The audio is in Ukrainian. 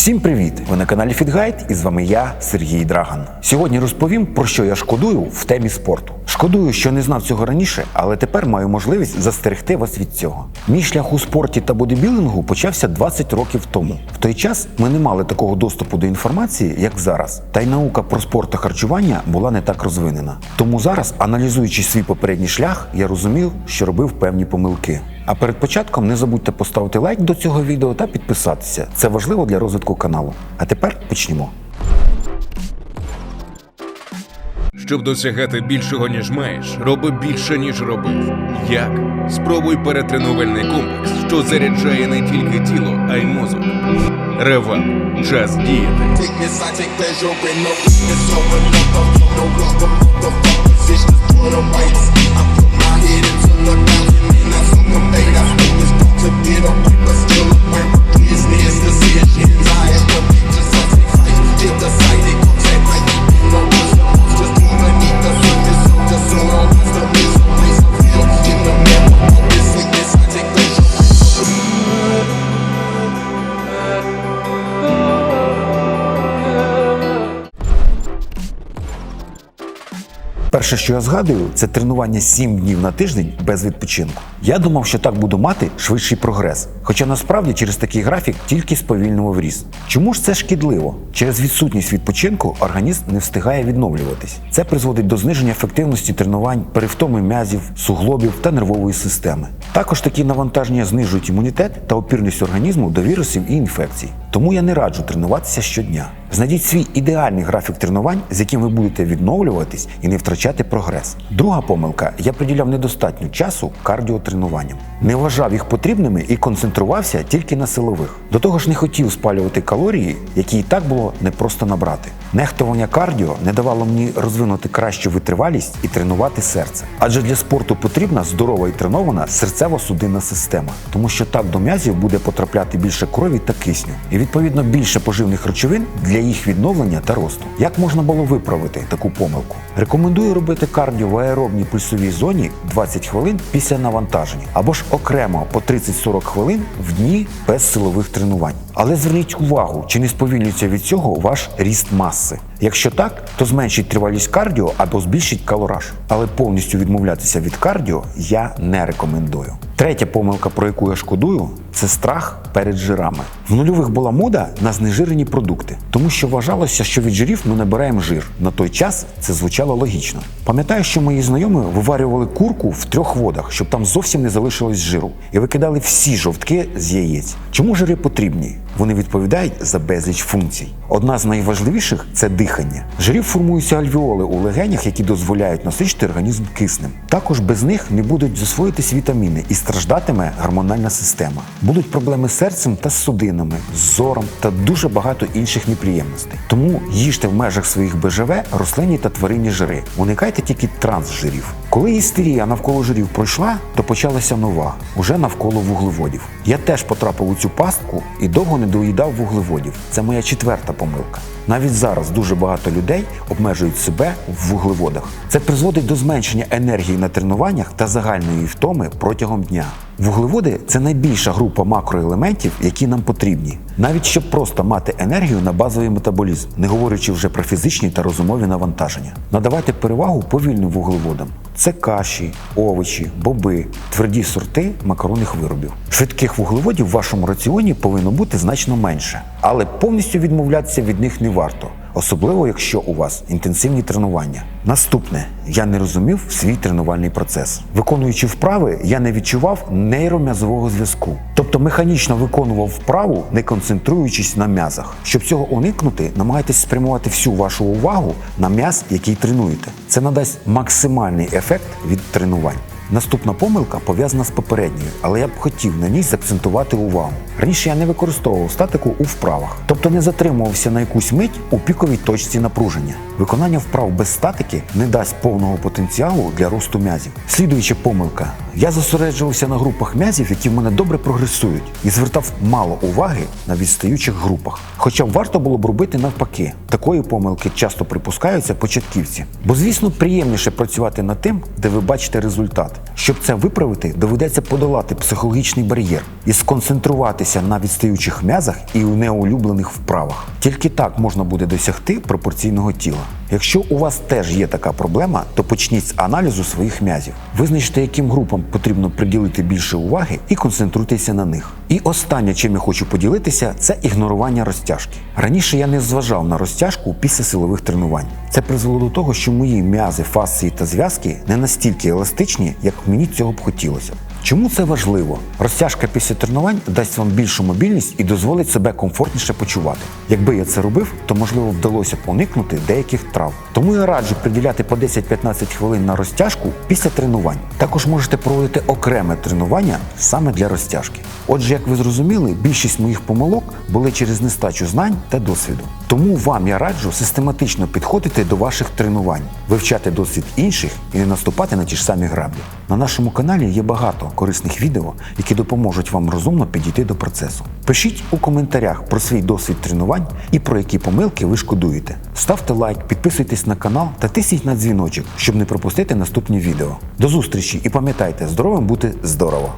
Всім привіт! Ви на каналі Фітгайд і з вами я, Сергій Драган. Сьогодні розповім, про що я шкодую в темі спорту. Шкодую, що не знав цього раніше, але тепер маю можливість застерегти вас від цього. Мій шлях у спорті та бодибілдингу почався 20 років тому. В той час ми не мали такого доступу до інформації, як зараз. Та й наука про спорт та харчування була не так розвинена. Тому зараз, аналізуючи свій попередній шлях, я розумів, що робив певні помилки. А перед початком не забудьте поставити лайк до цього відео та підписатися. Це важливо для розвитку каналу. А тепер почнімо. Щоб досягати більшого, ніж маєш, роби більше, ніж робив. Як? Спробуй перетренувальний комплекс, що заряджає не тільки тіло, а й мозок. Рева. Час діяти. Sickness, I Перше, що я згадую, це тренування 7 днів на тиждень без відпочинку. Я думав, що так буду мати швидший прогрес. Хоча насправді через такий графік тільки сповільнював ріст. Чому ж це шкідливо? Через відсутність відпочинку організм не встигає відновлюватись. Це призводить до зниження ефективності тренувань, перевтоми м'язів, суглобів та нервової системи. Також такі навантаження знижують імунітет та опірність організму до вірусів і інфекцій. Тому я не раджу тренуватися щодня. Знайдіть свій ідеальний графік тренувань, з яким ви будете відновлюватись і не втрачати прогрес. Друга помилка: я приділяв недостатньо часу кардіотренуванням. Не вважав їх потрібними і концентрувався тільки на силових. До того ж, не хотів спалювати калорії, які і так було непросто набрати. Нехтування кардіо не давало мені розвинути кращу витривалість і тренувати серце. Адже для спорту потрібна здорова і тренована серцево-судинна система, тому що так до м'язів буде потрапляти більше крові та кисню, і відповідно більше поживних речовин для їх відновлення та росту. Як можна було виправити таку помилку? Рекомендую робити кардіо в аеробній пульсовій зоні 20 хвилин після навантаження, або ж окремо по 30-40 хвилин в дні без силових тренувань. Але зверніть увагу, чи не сповільнюється від цього ваш ріст маси. Якщо так, то зменшіть тривалість кардіо або збільшіть калораж. Але повністю відмовлятися від кардіо я не рекомендую. Третя помилка, про яку я шкодую, це страх перед жирами. В нульових була мода на знежирені продукти, тому що вважалося, що від жирів ми набираємо жир. На той час це звучало логічно. Пам'ятаю, що мої знайомі виварювали курку в трьох водах, щоб там зовсім не залишилось жиру, і викидали всі жовтки з яєць. Чому жири потрібні? Вони відповідають за безліч функцій. Одна з найважливіших це дихання. Жирів формуються альвеоли у легенях, які дозволяють насичити організм киснем. Також без них не будуть засвоїтись вітаміни і страждатиме гормональна система. Будуть проблеми з серцем та з судинами, з зором та дуже багато інших неприємностей. Тому їжте в межах своїх БЖВ рослинні та тваринні жири. Уникайте тільки трансжирів. Коли істерія навколо жирів пройшла, то почалася нова, уже навколо вуглеводів. Я теж потрапив у цю пастку і довго не доїдав вуглеводів. Це моя четверта помилка. Навіть зараз дуже багато людей обмежують себе в вуглеводах. Це призводить до зменшення енергії на тренуваннях та загальної втоми протягом дня. Вуглеводи це найбільша група макроелементів, які нам потрібні, навіть щоб просто мати енергію на базовий метаболізм, не говорячи вже про фізичні та розумові навантаження. Надавайте перевагу повільним вуглеводам. Це каші, овочі, боби, тверді сорти макаронних виробів. Швидких вуглеводів в вашому раціоні повинно бути значно менше, але повністю відмовлятися від них не варто. Особливо, якщо у вас інтенсивні тренування. Наступне, я не розумів свій тренувальний процес. Виконуючи вправи, я не відчував нейром'язового зв'язку. Тобто механічно виконував вправу, не концентруючись на м'язах. Щоб цього уникнути, намагайтесь спрямувати всю вашу увагу на м'яз, який тренуєте. Це надасть максимальний ефект від тренувань. Наступна помилка пов'язана з попередньою, але я б хотів на ній заакцентувати увагу. Раніше я не використовував статику у вправах, тобто не затримувався на якусь мить у піковій точці напруження. Виконання вправ без статики не дасть повного потенціалу для росту м'язів. Слідуюча помилка. Я зосереджувався на групах м'язів, які в мене добре прогресують, і звертав мало уваги на відстаючих групах. Хоча варто було б робити навпаки. Такої помилки часто припускаються початківці. Бо, звісно, приємніше працювати над тим, де ви бачите результат. Щоб це виправити, доведеться подолати психологічний бар'єр і сконцентруватися на відстаючих м'язах і у неулюблених вправах. Тільки так можна буде досягти пропорційного тіла. Якщо у вас теж є така проблема, то почніть з аналізу своїх м'язів. Визначте, яким групам потрібно приділити більше уваги і концентруйтеся на них. І останнє, чим я хочу поділитися, це ігнорування розтяжки. Раніше я не зважав на розтяжку після силових тренувань. Це призвело до того, що мої м'язи, фасції та зв'язки не настільки еластичні, як мені цього б хотілося. Чому це важливо? Розтяжка після тренувань дасть вам більшу мобільність і дозволить себе комфортніше почувати. Якби я це робив, то можливо вдалося б уникнути деяких травм. Тому я раджу приділяти по 10-15 хвилин на розтяжку після тренувань. Також можете проводити окреме тренування саме для розтяжки. Отже, як ви зрозуміли, більшість моїх помилок були через нестачу знань та досвіду. Тому вам я раджу систематично підходити до ваших тренувань, вивчати досвід інших і не наступати на ті ж самі граблі. На нашому каналі є багато корисних відео, які допоможуть вам розумно підійти до процесу. Пишіть у коментарях про свій досвід тренувань і про які помилки ви шкодуєте. Ставте лайк, підписуйтесь на канал та тисніть на дзвіночок, щоб не пропустити наступні відео. До зустрічі і пам'ятайте, здоровим бути здорово!